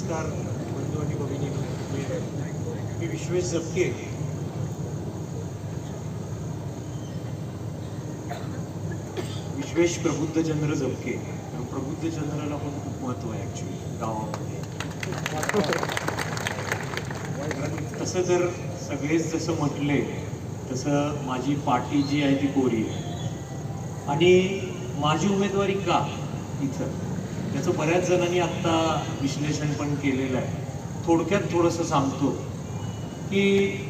नमस्कार बंधू आणि भगिनी मी विश्वेश जपके. विश्वेश प्रबुद्धचंद्र जपके. प्रबुद्धचंद्राला पण खूप महत्त्व आहे ॲक्च्युली गावामध्ये. कारण तसं जर सगळेच जसं म्हटले तसं माझी पाठी जी आहे ती कोरी आहे. आणि माझी उमेदवारी का इथं? त्याचं बऱ्याच जणांनी आत्ता विश्लेषण पण केलेलं आहे. थोडक्यात थोडंसं सांगतो की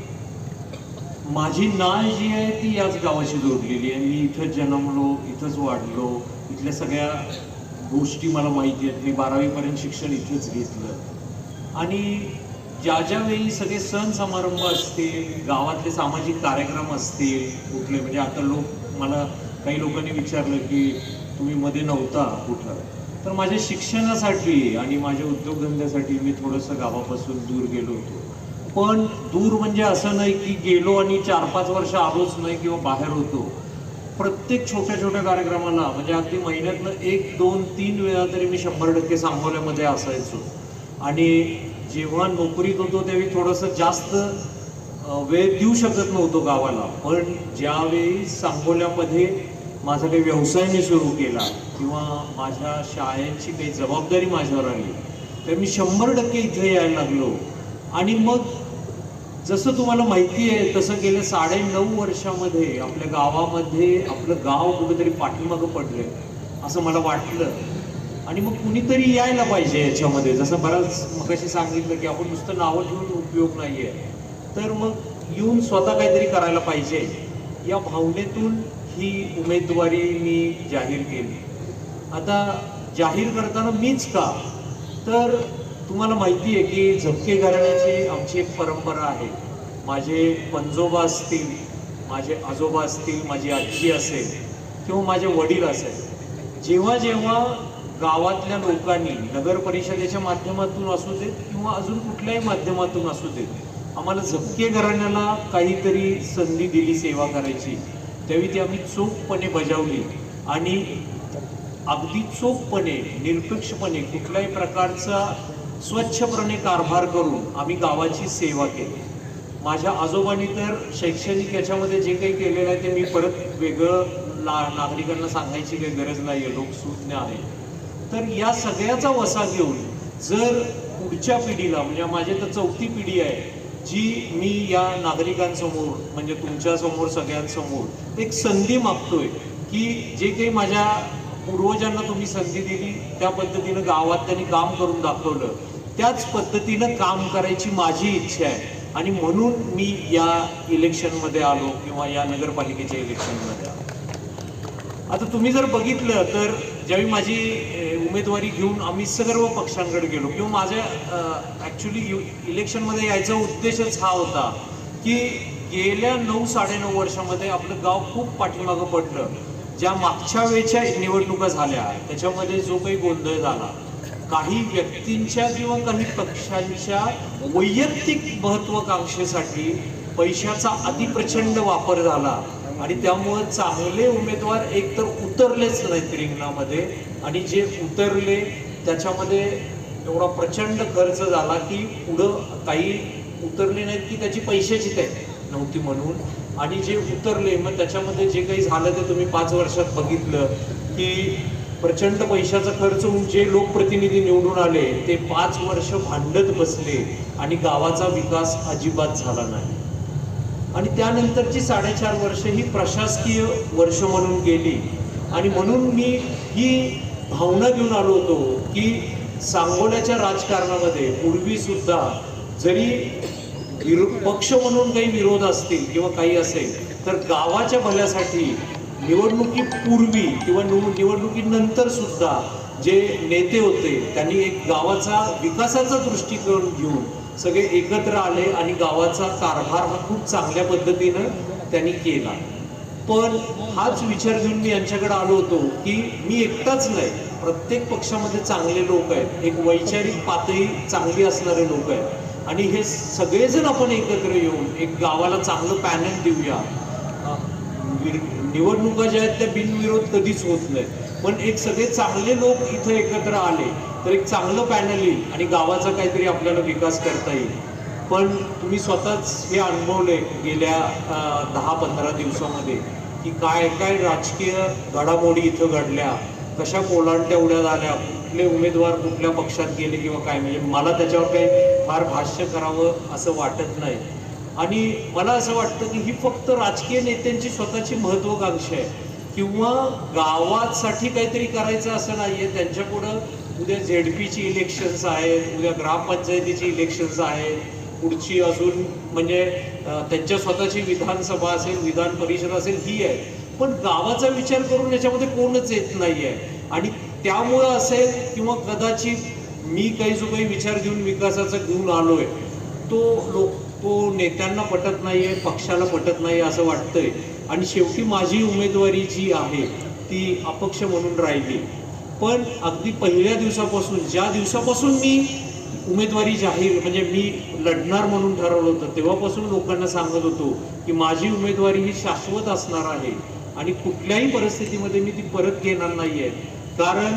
माझी नाळ जी आहे ती याच गावाशी जोडलेली आहे. मी इथंच जन्मलो इथंच वाढलो इथल्या सगळ्या गोष्टी मला माहिती आहेत. मी बारावीपर्यंत शिक्षण इथेच घेतलं. आणि ज्या ज्या वेळी सगळे सण समारंभ असतील गावातले सामाजिक कार्यक्रम असतील कुठले म्हणजे आता लोक मला काही लोकांनी विचारलं की तुम्ही मध्ये नव्हता कुठं? तर माझ्या शिक्षणासाठी आणि माझ्या उद्योगधंद्यासाठी मी थोडंसं गावापासून दूर गेलो होतो. पण दूर म्हणजे असं नाही की गेलो आणि चार पाच वर्ष आलोच नाही किंवा बाहेर होतो. प्रत्येक छोट्या छोट्या कार्यक्रमाला म्हणजे अगदी महिन्यातनं एक दोन तीन वेळा तरी मी शंभर टक्के सांगोल्यामध्ये असायचो. आणि जेव्हा नोकरीत होतो त्यावेळी थोडंसं जास्त वेळ देऊ शकत नव्हतो गावाला. पण ज्यावेळी सांगोल्यामध्ये माझा काही व्यवसाय मी सुरू केला किंवा माझ्या शाळेची काही जबाबदारी माझ्यावर आली तर मी शंभर टक्के इथे यायला लागलो. आणि मग जसं तुम्हाला माहिती आहे तसं गेल्या साडे नऊ वर्षामध्ये आपल्या गावामध्ये आपलं गाव कुठेतरी पाठीमागं पडलंय असं मला वाटलं. आणि मग कुणीतरी यायला पाहिजे याच्यामध्ये. जसं बराच मगाशी सांगितलं की आपण नुसतं नावं ठेवून उपयोग नाही आहे तर मग येऊन स्वतः काहीतरी करायला पाहिजे. या भावनेतून ही उमेदवारी मी जाहीर केली. आता जाहीर करताना मीच का? तर तुम्हाला माहिती आहे की झपके घराण्याची आमची एक परंपरा आहे. माझे पंजोबा असतील माझे आजोबा असतील माझी आजी असेल किंवा माझे वडील असेल जेव्हा जेव्हा गावातल्या लोकांनी नगर परिषदेच्या माध्यमातून असू देत किंवा अजून कुठल्याही माध्यमातून असू देत आम्हाला झपके घराण्याला काहीतरी संधी दिली सेवा करायची. त्यावेळी ती आम्ही चोखपणे बजावली आणि अगदी चोखपणे निरपेक्षपणे कुठल्याही प्रकारचा स्वच्छपणे कारभार करून आम्ही गावाची सेवा केली. माझ्या आजोबांनी तर शैक्षणिक याच्यामध्ये जे काही केलेलं आहे ते मी परत वेगळं ना नागरिकांना सांगायची काही गरज नाही आहे लोकसूज्ञ आहे. तर या सगळ्याचा वसा घेऊन जर पुढच्या पिढीला म्हणजे माझी तर चौथी पिढी आहे जी मी या नागरिकांसमोर म्हणजे तुमच्यासमोर सगळ्यांसमोर एक संधी मागतोय की जे काही माझ्या पूर्वजांना तुम्ही संधी दिली त्या पद्धतीनं गावात त्यांनी काम करून दाखवलं. त्याच पद्धतीनं काम करायची माझी इच्छा आहे. आणि म्हणून मी या इलेक्शनमध्ये आलो किंवा या नगरपालिकेच्या इलेक्शनमध्ये आलो. आता तुम्ही जर बघितलं तर ज्यावेळी माझी उमेदवारी घेऊन आम्ही सर्व पक्षांकडे गेलो किंवा माझ्या ॲक्च्युली इलेक्शनमध्ये यायचा उद्देशच हा होता की गेल्या नऊ साडेनऊ वर्षामध्ये आपलं गाव खूप पाठीमागं पडलं. ज्या मागच्या वेळच्या निवडणुका झाल्या त्याच्यामध्ये जो काही गोंधळ झाला काही व्यक्तींच्या किंवा काही पक्षांच्या वैयक्तिक महत्वाकांक्षेसाठी पैशाचा अतिप्रचंड वापर झाला आणि त्यामुळं चांगले उमेदवार एकतर उतरलेच नाहीत रिंगणामध्ये आणि जे उतरले त्याच्यामध्ये एवढा प्रचंड खर्च झाला की पुढं काही उतरले नाहीत की त्याची पैशाची काय नव्हती म्हणून. आणि जे उतरले मग त्याच्यामध्ये जे काही झालं ते तुम्ही पाच वर्षात बघितलं की प्रचंड पैशाचा खर्च होऊन जे लोकप्रतिनिधी निवडून आले ते पाच वर्ष भांडत बसले आणि गावाचा विकास अजिबात झाला नाही. आणि त्यानंतरची साडेचार वर्ष ही प्रशासकीय वर्ष म्हणून गेली. आणि म्हणून मी ही भावना घेऊन आलो होतो की सांगोल्याच्या राजकारणामध्ये पूर्वी सुद्धा जरी पक्ष म्हणून काही विरोध असतील किंवा काही असेल तर गावाच्या भल्यासाठी निवडणुकीपूर्वी किंवा निव- निवडणुकीनंतर सुद्धा जे नेते होते त्यांनी एक गावाचा विकासाचा दृष्टिकोन घेऊन सगळे एकत्र आले आणि गावाचा कारभार हा खूप चांगल्या पद्धतीनं त्यांनी केला. पण हाच विचार घेऊन मी यांच्याकडे आलो होतो की मी एकटाच नाही. प्रत्येक पक्षामध्ये चांगले लोक आहेत. एक वैचारिक पातळी चांगली असणारे लोक आहेत. आणि हे सगळेजण आपण एकत्र येऊन एक गावाला चांगलं पॅनल देऊया. निवडणुका ज्या आहेत त्या बिनविरोध कधीच होत नाहीत. पण एक सगळे चांगले लोक इथं एकत्र आले तर एक चांगलं पॅनल येईल आणि गावाचा काहीतरी आपल्याला विकास करता येईल. पण तुम्ही स्वतःच हे अनुभवले गेल्या दहा पंधरा दिवसामध्ये की काय काय राजकीय घडामोडी इथं घडल्या कशा कोलांट्या उड्या झाल्या कुठले उमेदवार कुठल्या पक्षात गेले किंवा काय म्हणजे मला त्याच्यावर काही फार भाष्य करावं असं वाटत नाही. आणि मला असं वाटतं की ही फक्त राजकीय नेत्यांची स्वतःची महत्वाकांक्षा आहे. किंवा गावासाठी काहीतरी करायचं असं नाहीये. त्यांच्यापुढं उद्या झेडपीची इलेक्शन्स आहेत उद्या ग्रामपंचायतीची इलेक्शन्स आहेत. पुढची अजून म्हणजे त्यांच्या स्वतःची विधानसभा असेल विधान परिषद असेल ही आहे. पण गावाचा विचार करून याच्यामध्ये कोणच येत नाहीये. आणि त्यामुळं असेल किंवा कदाचित मी काही जो काही विचार घेऊन विकासाचा घेऊन आलोय तो लोक तो नेत्यांना पटत नाहीये पक्षाला पटत नाही असं वाटतंय. आणि शेवटी माझी उमेदवारी जी आहे ती अपक्ष म्हणून राहिली. पण अगदी पहिल्या दिवसापासून ज्या दिवसापासून मी उमेदवारी जाहीर म्हणजे मी लढणार म्हणून ठरवलं होतं तेव्हापासून लोकांना सांगत होतो की माझी उमेदवारी ही शाश्वत असणार आहे. आणि कुठल्याही परिस्थितीमध्ये मी ती परत घेणार नाहीये. कारण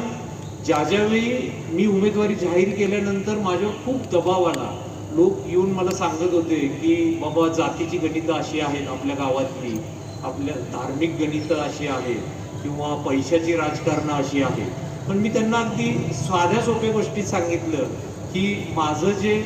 ज्या ज्यावेळी मी उमेदवारी जाहीर केल्यानंतर माझ्यावर खूप दबाव आला. लोक येऊन मला सांगत होते की बाबा जातीची गणितं अशी आहेत आपल्या गावातली. आपल्या धार्मिक गणितं अशी आहेत किंवा पैशाची राजकारणं अशी आहेत. पण मी त्यांना अगदी साध्या सोप्या गोष्टीत सांगितलं की माझं जे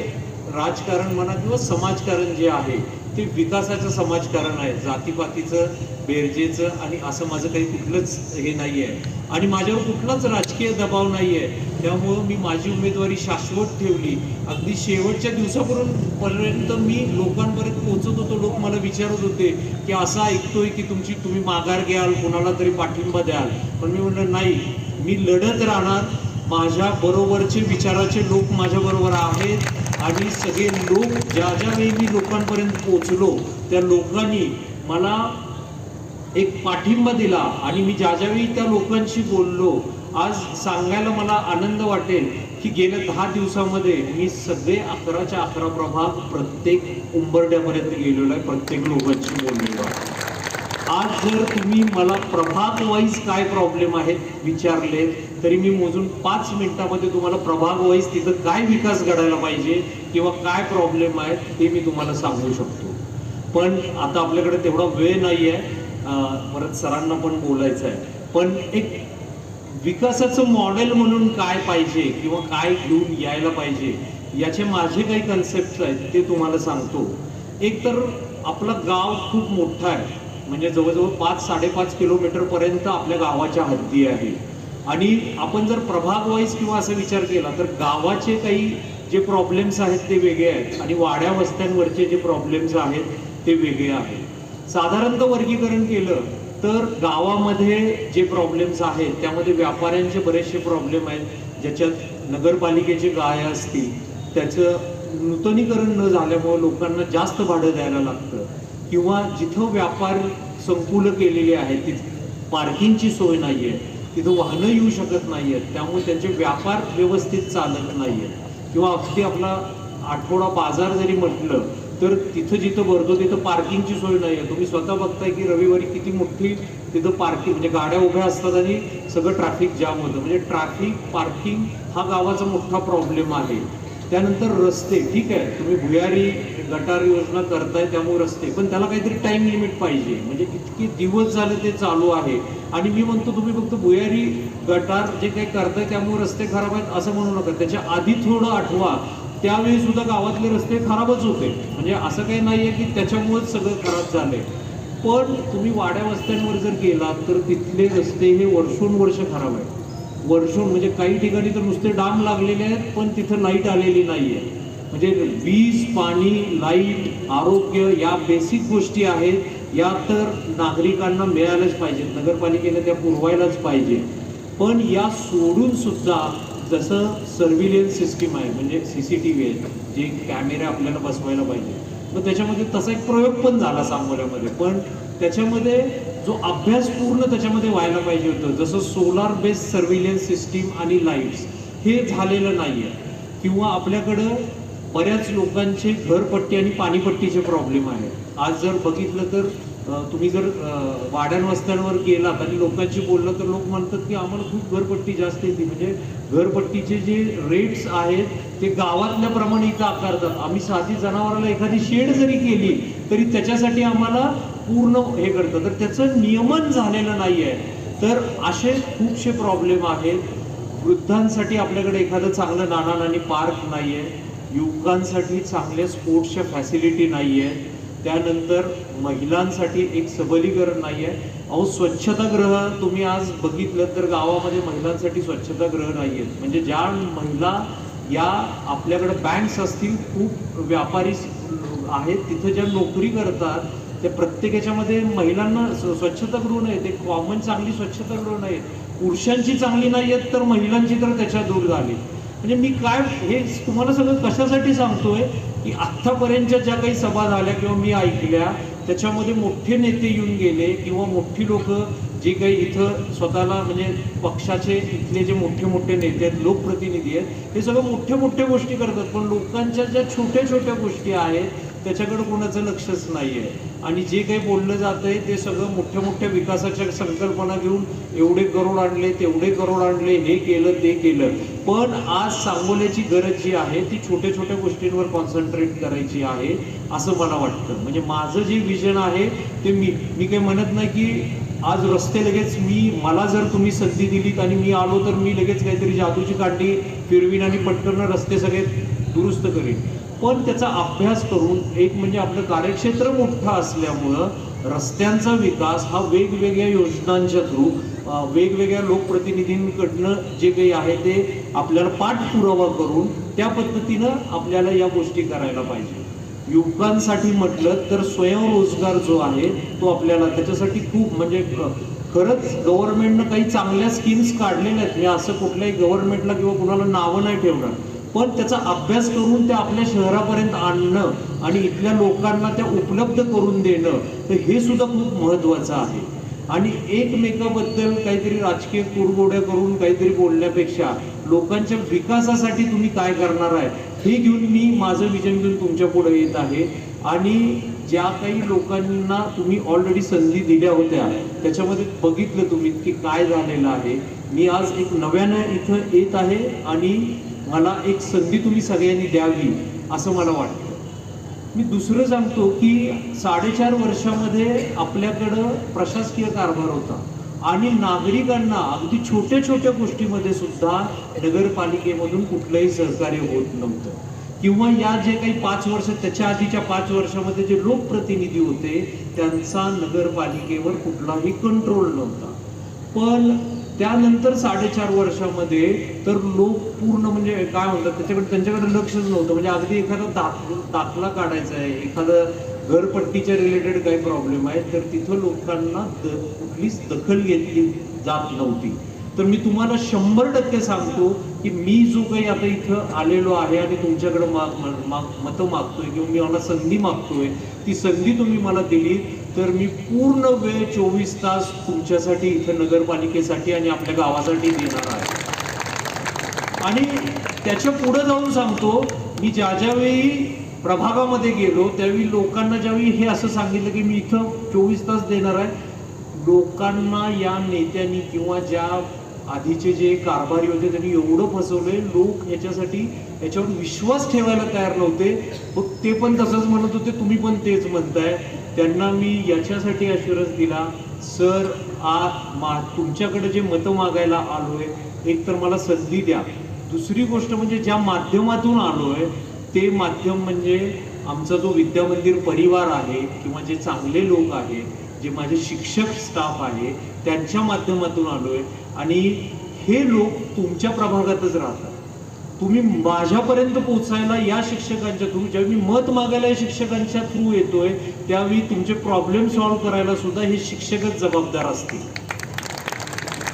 राजकारण म्हणा किंवा समाजकारण जे आहे ते विकासाचं समाजकारण आहे जातीपातीचं बेरजेचं आणि असं माझं काही कुठलंच हे नाही आहे आणि माझ्यावर कुठलाच राजकीय दबाव नाही आहे त्यामुळं मी माझी उमेदवारी शाश्वत ठेवली. अगदी शेवटच्या दिवसापर्यंत पर्यंत मी लोकांपर्यंत पोहोचत होतो. लोक मला विचारत होते की असं ऐकतोय की तुमची तुम्ही माघार घ्याल कोणाला तरी पाठिंबा द्याल. पण मी म्हणलं नाही मी लढत राहणार. माझ्या बरोबरचे विचाराचे लोक माझ्या बरोबर आहेत. आणि सगळे लोक ज्या ज्या वेळी मी लोकांपर्यंत पोचलो त्या लोकांनी मला एक पाठिंबा दिला आणि मी ज्या ज्यावेळी त्या लोकांशी बोललो आज सांगायला मला आनंद वाटेल की गेल्या दहा दिवसामध्ये मी सगळे अकराच्या अकरा प्रभाग प्रत्येक उंबरड्यापर्यंत गेलेलो आहे प्रत्येक लोकांशी बोललेलो आहे. आज जर तुम्ही मला प्रभाग वाईज काय प्रॉब्लेम आहेत विचारले तरी मी मोजून पाच मिनिटामध्ये तुम्हाला प्रभाग वाईज तिथं काय विकास घडायला पाहिजे किंवा काय प्रॉब्लेम आहे ते मी तुम्हाला सांगू शकतो. पण आता आपल्याकडे तेवढा वेळ नाही आहे परत सरांना पण बोलायचं आहे पण एक विकासाचं मॉडेल म्हणून काय पाहिजे किंवा काय घेऊन यायला पाहिजे याचे माझे काही कन्सेप्ट आहेत ते तुम्हाला सांगतो. एक तर आपलं गाव खूप मोठं आहे. म्हणजे जवळजवळ पाच साडेपाच किलोमीटर पर्यंत आपल्या गावाच्या हद्दी आहे. आणि आपण जर प्रभाग वाईज किंवा असा विचार केला तर गावाचे काही जे प्रॉब्लेम्स आहेत ते वेगळे आहेत आणि वाड्या वस्त्यांवरचे जे प्रॉब्लेम्स आहेत ते वेगळे आहेत. साधारणतः वर्गीकरण केलं तर गावामध्ये जे प्रॉब्लेम्स आहेत त्यामध्ये व्यापाऱ्यांचे बरेचसे प्रॉब्लेम आहेत ज्याच्यात नगरपालिकेचे गाय असतील त्याचं नूतनीकरण न झाल्यामुळे लोकांना जास्त भाडं द्यायला लागतं. किंवा जिथं व्यापार संकुलं केलेली आहेत तिथं पार्किंगची सोय नाही आहे तिथं वाहनं येऊ शकत नाही आहेत त्यामुळे त्यांचे व्यापार व्यवस्थित चालत नाही आहेत किंवा अगदी आपला आठवडा बाजार जरी म्हटलं तर तिथं जिथं भरतो तिथं पार्किंगची सोय नाही आहे तुम्ही स्वतः बघताय की रविवारी किती मोठी तिथं पार्किंग म्हणजे गाड्या उभ्या असतात आणि सगळं ट्रॅफिक जाम होतं. म्हणजे ट्रॅफिक पार्किंग हा गावाचा मोठा प्रॉब्लेम आहे. त्यानंतर रस्ते ठीक आहे. तुम्ही भुयारी गटार योजना करताय त्यामुळे रस्ते. पण त्याला काहीतरी टाइम लिमिट पाहिजे. म्हणजे कितके दिवस झाले ते चालू आहे. आणि मी म्हणतो तुम्ही फक्त भुयारी गटार जे काही करताय त्यामुळे रस्ते खराब आहेत असं म्हणू नका. त्याच्या आधी थोडं आठवा. त्यावेळी सुद्धा गावातले रस्ते खराबच होते. म्हणजे असं काही नाही आहे की त्याच्यामुळेच सगळं खराब झालंय. पण तुम्ही वाड्या वस्त्यांवर जर गेलात तर तिथले रस्ते हे वर्षोनवर्ष खराब आहेत. वर्षून म्हणजे काही ठिकाणी तर नुसते डाम लागलेले आहेत पण तिथं लाइट आलेली नाही आहे म्हणजे वीज पाणी लाइट आरोग्य या बेसिक गोष्टी आहेत या तर नागरिकांना मिळायलाच पाहिजेत. नगरपालिकेने त्या पुरवायलाच पाहिजे पण या सोडून सुद्धा जसं सर्विलेन्स सिस्टीम आहे म्हणजे सी सी टी व्ही आहे जे कॅमेरे आपल्याला बसवायला पाहिजे. मग त्याच्यामध्ये तसा एक प्रयोग पण झाला सांगोल्यामध्ये. पण त्याच्यामध्ये जो अभ्यास पूर्ण त्याच्यामध्ये व्हायला पाहिजे होतं जसं सोलार बेस्ड सर्व्हिलेन्स सिस्टीम आणि लाईट्स हे झालेलं नाही आहे किंवा आपल्याकडं बऱ्याच लोकांचे घरपट्टी आणि पाणीपट्टीचे प्रॉब्लेम आहेत. आज जर बघितलं तर तुम्ही जर अं, वस्त्यांवर गेलात आणि लोकांशी बोललं तर लोक म्हणतात की आम्हाला खूप घरपट्टी जास्त येते. म्हणजे घरपट्टीचे जे रेट्स आहेत ते गावातल्या प्रमाणे इथं आकारतात. आम्ही साधी जनावराला एखादी शेड जरी केली तरी त्याच्यासाठी आम्हाला पूर्ण हे करतं तर त्याचं नियमन झालेलं नाही आहे तर असे खूपसे प्रॉब्लेम आहेत. वृद्धांसाठी आपल्याकडे एखादं चांगलं नाना नाणी पार्क नाही आहे युवकांसाठी चांगले स्पोर्ट्सच्या फॅसिलिटी नाही आहे त्यानंतर महिलांसाठी एक सबलीकरण नाही आहे अहो स्वच्छतागृह तुम्ही आज बघितलं तर गावामध्ये महिलांसाठी स्वच्छतागृह नाही आहेत म्हणजे ज्या महिला या आपल्याकडे बँक्स असतील खूप व्यापारी आहेत. तिथं ज्या नोकरी करतात त्या प्रत्येक याच्यामध्ये महिलांना स्वच्छतागृह नाही ते कॉमन चांगली स्वच्छतागृह नाही पुरुषांची चांगली नाही आहेत तर महिलांची तर त्याच्या दूर झाली म्हणजे मी काय हे तुम्हाला सगळं कशासाठी सांगतोय की आत्तापर्यंतच्या ज्या काही सभा झाल्या किंवा मी ऐकल्या त्याच्यामध्ये मोठे नेते येऊन गेले किंवा मोठी लोक जे काही इथं स्वतःला म्हणजे पक्षाचे इथले जे मोठे मोठे नेते आहेत लोकप्रतिनिधी आहेत हे सगळं मोठ्या मोठ्या गोष्टी करतात. पण लोकांच्या ज्या छोट्या छोट्या गोष्टी आहेत त्याच्याकडे कोणाचं लक्षच नाही आहे आणि जे काही बोललं जातंय ते सगळं मोठ्या मोठ्या विकासाच्या संकल्पना घेऊन एवढे करोड आणले तेवढे करोड आणले हे केलं ते केलं. पण आज सांगोल्याची गरज जी आहे ती छोट्या छोट्या गोष्टींवर कॉन्सन्ट्रेट करायची आहे असं मला वाटतं. म्हणजे माझं जे विजन आहे ते मी मी काही म्हणत नाही की आज रस्ते लगेच मी मला जर तुम्ही संधी दिलीत आणि मी आलो तर मी लगेच काहीतरी जादूची काठी फिरवीन आणि पटकन रस्ते सगळे दुरुस्त करीन. पण त्याचा अभ्यास करून एक म्हणजे आपलं कार्यक्षेत्र मोठं असल्यामुळं रस्त्यांचा विकास हा वेगवेगळ्या योजनांच्या थ्रू वेगवेगळ्या लोकप्रतिनिधींकडनं जे काही आहे ते आपल्याला पाठपुरावा करून त्या पद्धतीनं आपल्याला या गोष्टी करायला पाहिजे. युवकांसाठी म्हटलं तर स्वयंरोजगार जो आहे तो आपल्याला त्याच्यासाठी खूप म्हणजे खरंच गव्हर्नमेंटनं काही चांगल्या स्कीम्स काढलेल्या आहेत. मी असं कुठल्याही गव्हर्नमेंटला किंवा कुणाला नावं नाही ठेवणार. पण त्याचा अभ्यास करून त्या आपल्या शहरापर्यंत आणणं आणि इथल्या लोकांना त्या उपलब्ध करून देणं तर हे सुद्धा खूप महत्त्वाचं आहे. आणि एकमेकाबद्दल काहीतरी राजकीय कुरगोड्या करून काहीतरी बोलण्यापेक्षा लोकांच्या विकासासाठी तुम्ही काय करणार आहे हे घेऊन मी माझं विजन घेऊन तुमच्यापुढे येत आहे. आणि ज्या काही लोकांना तुम्ही ऑलरेडी संधी दिल्या होत्या त्याच्यामध्ये बघितलं तुम्ही की काय झालेलं आहे. मी आज एक नव्यानं इथं येत आहे आणि मला एक संधी तुम्ही सगळ्यांनी द्यावी असं मला वाटतं. मी दुसरं सांगतो की साडेचार वर्षामध्ये आपल्याकडं प्रशासकीय कारभार होता. आणि नागरिकांना अगदी छोट्या छोट्या गोष्टीमध्ये सुद्धा नगरपालिकेमधून कुठलंही सहकार्य होत नव्हतं. किंवा या जे काही पाच वर्ष त्याच्या आधीच्या पाच वर्षामध्ये जे लोकप्रतिनिधी होते त्यांचा नगरपालिकेवर कुठलाही कंट्रोल नव्हता. पण त्यानंतर साडेचार वर्षामध्ये तर लोक पूर्ण म्हणजे काय म्हणतात त्याच्याकडे त्यांच्याकडे लक्षच नव्हतं. म्हणजे अगदी एखादा दाख दाखला काढायचा आहे एखादं घरपट्टीच्या रिलेटेड काही प्रॉब्लेम आहे तर तिथं लोकांना द कुठलीच दखल घेतली जात नव्हती. तर मी तुम्हाला शंभर टक्के सांगतो की मी जो काही आता इथं आलेलो आहे आणि तुमच्याकडं माग माग मतं मागतोय किंवा मी मला संधी मागतोय ती संधी तुम्ही मला दिली तर मी पूर्ण वेळ चोवीस तास तुमच्यासाठी इथं नगरपालिकेसाठी आणि आपल्या गावासाठी देणार आहे. आणि त्याच्या पुढे जाऊन सांगतो मी ज्या ज्यावेळी प्रभागामध्ये गेलो त्यावेळी लोकांना ज्यावेळी हे असं सांगितलं की मी इथं चोवीस तास देणार आहे लोकांना या नेत्यांनी किंवा ज्या आधीचे जे कारभारी होते त्यांनी एवढं फसवलंय लोक याच्यासाठी याच्यावर विश्वास ठेवायला तयार नव्हते. मग ते पण तसंच म्हणत होते तुम्ही पण तेच म्हणताय. त्यांना मी याच्यासाठी अश्युरन्स दिला सर आ मा तुमच्याकडे जे मतं मागायला आलो आहे एक तर मला संधी द्या. दुसरी गोष्ट म्हणजे ज्या माध्यमातून आलो आहे ते माध्यम म्हणजे आमचा जो विद्यामंदिर परिवार आहे किंवा जे चांगले लोक आहेत जे माझे शिक्षक स्टाफ आहे त्यांच्या माध्यमातून आलो आहे आणि हे लोक तुमच्या प्रभागातच राहतात. तुम्ही माझ्यापर्यंत पोहोचायला या शिक्षकांच्या थ्रू ज्यावेळी मी मत मागायला या शिक्षकांच्या थ्रू येतोय त्यावेळी तुमचे प्रॉब्लेम सॉल्व्ह करायला सुद्धा हे शिक्षकच जबाबदार असतील.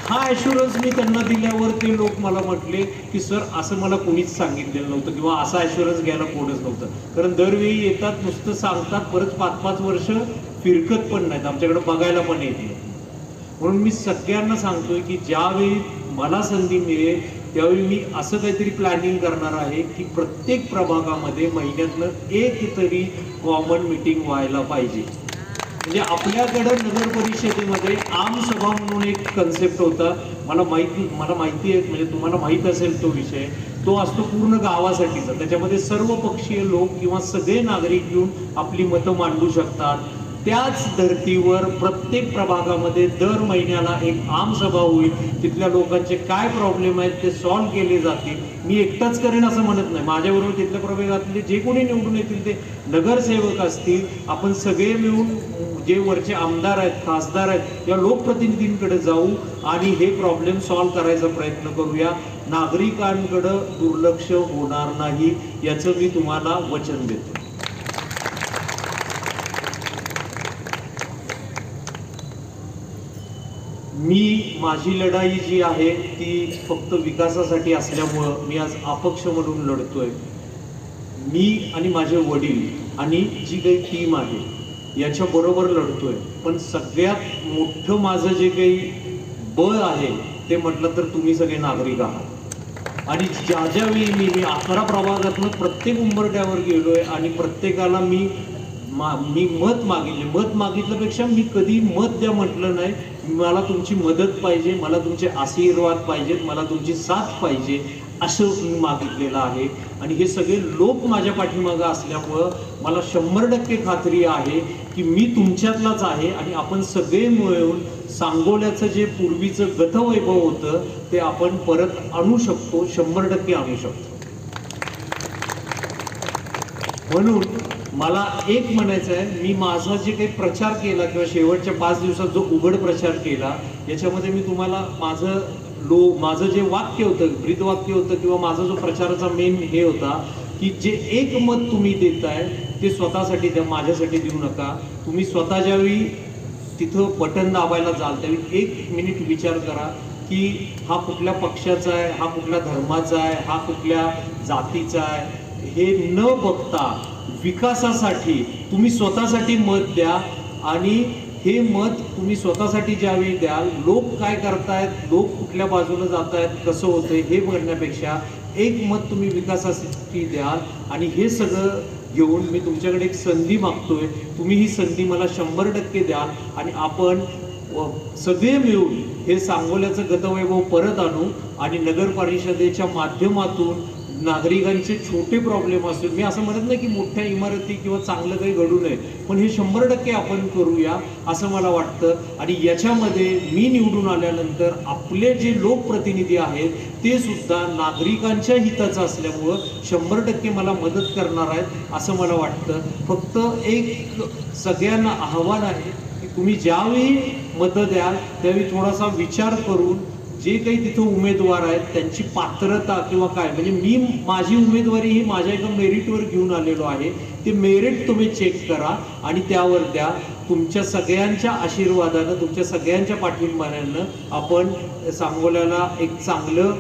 हा ॲश्युरन्स मी त्यांना दिल्यावर ते लोक मला म्हटले की सर असं मला कोणीच सांगितलेलं नव्हतं किंवा असा ॲश्युरन्स घ्यायला कोणच नव्हतं. कारण दरवेळी येतात नुसतं सांगतात परत पाच पाच वर्ष फिरकत पण नाहीत. आमच्याकडे बघायला पण येते म्हणून मी सगळ्यांना सांगतोय की ज्यावेळी मला संधी मिळेल त्यावेळी मी असं काहीतरी प्लॅनिंग करणार आहे की प्रत्येक प्रभागामध्ये महिन्यातनं एक तरी कॉमन मिटिंग व्हायला पाहिजे. म्हणजे आपल्याकडं नगर परिषदेमध्ये आमसभा म्हणून एक कन्सेप्ट होता. मला माहिती मला माहिती आहे म्हणजे तुम्हाला माहीत असेल तो विषय. तो असतो पूर्ण गावासाठीचा. त्याच्यामध्ये सर्व पक्षीय लोक किंवा सगळे नागरिक येऊन आपली मतं मांडू शकतात. त्याच धर्तीवर प्रत्येक प्रभागामध्ये दर महिन्याला एक आम सभा होईल. तिथल्या लोकांचे काय प्रॉब्लेम आहेत ते सॉल्व्ह केले जातील. मी एकटाच करेन असं म्हणत नाही. माझ्याबरोबर तिथल्या प्रभागातले जे कोणी निवडून येतील ते नगरसेवक असतील. आपण सगळे मिळून जे वरचे आमदार आहेत खासदार आहेत या लोकप्रतिनिधींकडे जाऊ आणि हे प्रॉब्लेम सॉल्व्ह करायचा प्रयत्न करूया. नागरिकांकडं दुर्लक्ष होणार नाही याचं मी तुम्हाला वचन देतो. मी माझी लढाई जी आहे ती फक्त विकासासाठी असल्यामुळं मी आज अपक्ष म्हणून लढतोय. मी आणि माझे वडील आणि जी काही टीम आहे याच्याबरोबर लढतोय. पण सगळ्यात मोठं माझं जे काही बळ आहे ते म्हटलं तर तुम्ही सगळे नागरिक आहात. आणि ज्या ज्या वेळी मी मी अकरा प्रभागातून प्रत्येक उंबरट्यावर गेलोय आणि प्रत्येकाला मी मा मी मत मागितले मत मागितल्यापेक्षा मी कधी मत द्या म्हटलं नाही. मला तुमची मदत पाहिजे मला तुमचे आशीर्वाद पाहिजेत मला तुमची साथ पाहिजे असं मी मागितलेलं आहे. आणि हे सगळे लोक माझ्या पाठीमागं असल्यामुळं मला शंभर टक्के खात्री आहे की मी तुमच्यातलाच आहे आणि आपण सगळे मिळून सांगोल्याचं जे पूर्वीचं गतवैभव होतं ते आपण परत आणू शकतो शंभर टक्के आणू शकतो. म्हणून मला एक म्हणायचं आहे मी माझा जे काही प्रचार केला किंवा शेवटच्या पाच दिवसात जो उघड प्रचार केला याच्यामध्ये मी तुम्हाला माझं लो माझं जे वाक्य होतं ब्रीदवाक्य होतं किंवा माझा जो प्रचाराचा मेन हे होता की जे एक मत तुम्ही देताय ते स्वतःसाठी द्या माझ्यासाठी देऊ नका. तुम्ही स्वतः ज्यावेळी तिथं बटन दाबायला जाल त्यावेळी एक मिनिट विचार करा की हा कुठल्या पक्षाचा आहे हा कुठल्या धर्माचा आहे हा कुठल्या जातीचा आहे हे न बघता विकासासाठी तुम्ही स्वतःसाठी मत द्या आणि हे मत तुम्ही स्वतःसाठी ज्यावेळी द्याल लोक काय करतायत लोक कुठल्या बाजूला जात आहेत कसं होतं हे बघण्यापेक्षा एक मत तुम्ही विकासासाठी द्याल आणि हे सगळं घेऊन मी तुमच्याकडे एक संधी मागतोय. तुम्ही ही संधी मला शंभर टक्के द्याल आणि आपण सगळे मिळून हे सांगोल्याचं गतवैभव परत आणू आणि नगर परिषदेच्या माध्यमातून नागरिकांचे छोटे प्रॉब्लेम असतील. मी असं म्हणत नाही की मोठ्या इमारती किंवा चांगलं काही घडू नये पण हे शंभर टक्के आपण करूया असं मला वाटतं. आणि याच्यामध्ये मी निवडून आल्यानंतर आपले जे लोकप्रतिनिधी आहेत ते सुद्धा नागरिकांच्या हिताचं असल्यामुळं शंभर टक्के मला मदत करणार आहेत असं मला वाटतं. फक्त एक सगळ्यांना आव्हान आहे की तुम्ही ज्यावेळी मतं द्याल त्यावेळी थोडासा विचार करून जे काही तिथं उमेदवार आहेत त्यांची पात्रता किंवा काय म्हणजे मी माझी उमेदवारी ही माझ्या एका मेरिटवर घेऊन आलेलो आहे. ते मेरिट तुम्ही चेक करा आणि त्यावर द्या. तुमच्या सगळ्यांच्या आशीर्वादानं तुमच्या सगळ्यांच्या पाठिंबानं आपण सांगोल्याला एक चांगलं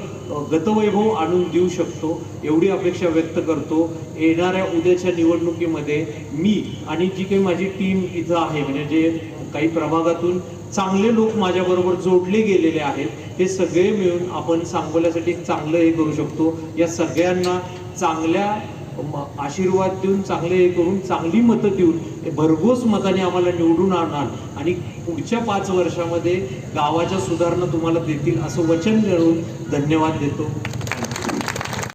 गतवैभव आणून देऊ शकतो. एवढी अपेक्षा व्यक्त करतो. येणाऱ्या उद्याच्या निवडणुकीमध्ये मी आणि जी काही माझी टीम इथं आहे म्हणजे जे काही प्रभागातून चांगले लोक माझ्याबरोबर जोडले गेलेले आहेत. हे सगळे मिळून आपण सांगोल्यासाठी चांगलं हे करू शकतो. या सगळ्यांना चांगल्या म- आशीर्वाद देऊन चांगले हे करून चांगली मतं देऊन भरघोस मताने आम्हाला निवडून आणणार. आणि पुढच्या पाच वर्षामध्ये गावाच्या सुधारणा तुम्हाला देतील असं वचन देऊन धन्यवाद देतो.